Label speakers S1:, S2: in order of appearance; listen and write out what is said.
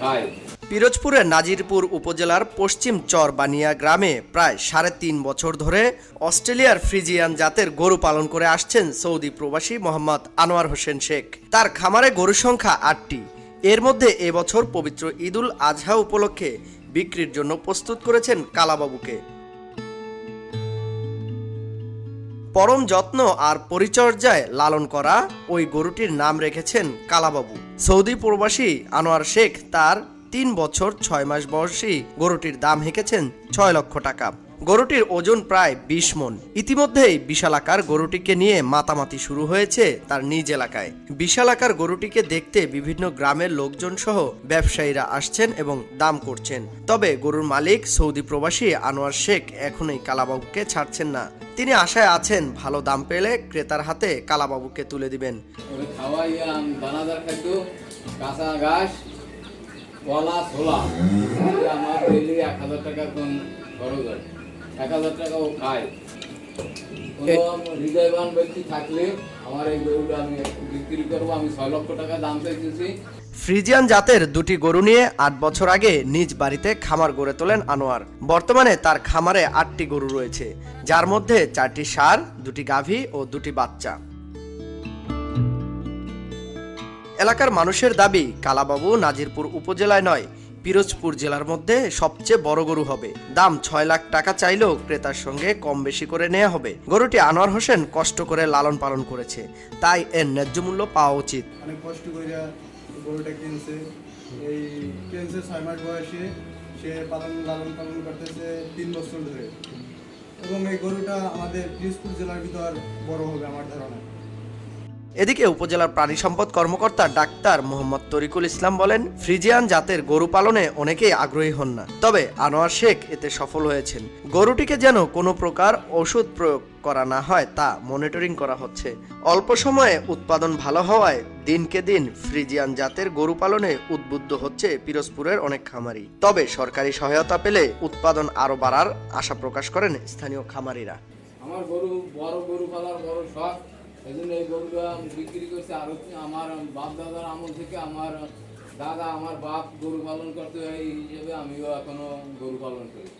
S1: খায়।
S2: পিরোজপুরের নাজিরপুর উপজেলার পশ্চিম চর বানিয়া গ্রামে প্রায় সাড়ে তিন বছর ধরে অস্ট্রেলিয়ার ফ্রিজিয়ান জাতের গরু পালন করে আসছেন সৌদি প্রবাসী মোহাম্মদ আনোয়ার হোসেন শেখ। তার খামারে গরুর সংখ্যা আটটি। এর মধ্যে এবছর পবিত্র ঈদুল আজহা উপলক্ষে বিক্রির জন্য প্রস্তুত করেছেন কালাবাবুকে। পরম যত্ন আর পরিচর্যায় লালন করা ওই গরুটির নাম রেখেছেন কালাবাবু। সৌদি প্রবাসী আনোয়ার শেখ তার তিন বছর ছয় মাস বয়সী গরুটির দাম হেঁকেছেন ছয় লক্ষ টাকা। গরুটির ওজন প্রায় বিশ মন। ইতিমধ্যেই বিশালাকার গরুটিকে নিয়ে মাতামাতি শুরু হয়েছে তার নিজ এলাকায়। বিশালাকার গরুটিকে দেখতে বিভিন্ন গ্রামের লোকজন সহ ব্যবসায়ীরা আসছেন এবং দাম করছেন। তবে গরুর মালিক সৌদি প্রবাসী আনোয়ার শেখ এখনই কালাবাবুকে ছাড়ছেন না। তিনি আশায় আছেন ভালো দাম পেলে ক্রেতার হাতে কালাবাবুকে তুলে দিবেন।
S1: কলা, ছোলা। আমার ডেলি এক হাজার টাকা এক হাজার টাকা ও খায়। কোনো হৃদয়বান ব্যক্তি থাকলে আমার এই গরুটা আমি বিক্রি করব আমি ছয় লক্ষ টাকা দাম চাইতেছি।
S2: ফ্রিজিয়ান জাতের দুটি গরু নিয়ে আট বছর আগে নিজ বাড়িতে খামার গড়ে তোলেন আনোয়ার। বর্তমানে তার খামারে আটটি গরু রয়েছে যার মধ্যে চারটি ষাঁড় দুটি গাভী ও দুটি বাচ্চা। এলাকার মানুষের দাবি কালাবাবু নাজিরপুর উপজেলায় নয় পিরোজপুর জেলার মধ্যে সবচেয়ে বড় গরু হবে। দাম ছয় লাখ টাকা চাইলেও ক্রেতার সঙ্গে কম বেশি করে নেওয়া হবে। গরুটি আনোয়ার হোসেন কষ্ট করে লালন পালন করেছে। তাই এর ন্যায্য মূল্য পাওয়া উচিত।
S3: অনেক কষ্ট করে গরুটা কিনছে। এই কিনছে ছয় মাস বয়সে। সে পালন, লালন পালন করতেছে তিন বছর ধরে। এবং এই গরুটা আমাদের পিরোজপুর জেলার ভিতর বড় হবে আমার ধারণা
S2: এদিকে উপজেলার প্রাণী সম্পদ কর্মকর্তা ডাক্তার মোহাম্মদ তরিকুল ইসলাম বলেন, ফ্রিজিয়ান জাতের গরু পালনে অনেকেই আগ্রহী হন না। তবে আনোয়ার শেখ এতে সফল হয়েছেন। গরুটিকে যেন কোনো প্রকার ওষুধ প্রয়োগ করা না হয়, তা মনিটরিং করা হচ্ছে। অল্প সময়ে উৎপাদন ভালো হওয়ায় দিনকে দিন ফ্রিজিয়ান জাতের গরু পালনে উদ্বুদ্ধ হচ্ছে পিরোজপুরের অনেক খামারি। তবে সরকারি সহায়তা পেলে উৎপাদন আরও বাড়ার আশা প্রকাশ করেন স্থানীয় খামারিরা।
S1: আমার গরু বড় গরু পালার বড় শখ। এই জন্য এই গরুটা বিক্রি করছি। আরও আমার বাপ দাদার আমল থেকে আমার দাদা, আমার বাপ গরু পালন করতে এই হিসেবে আমিও এখনও গরু পালন করি।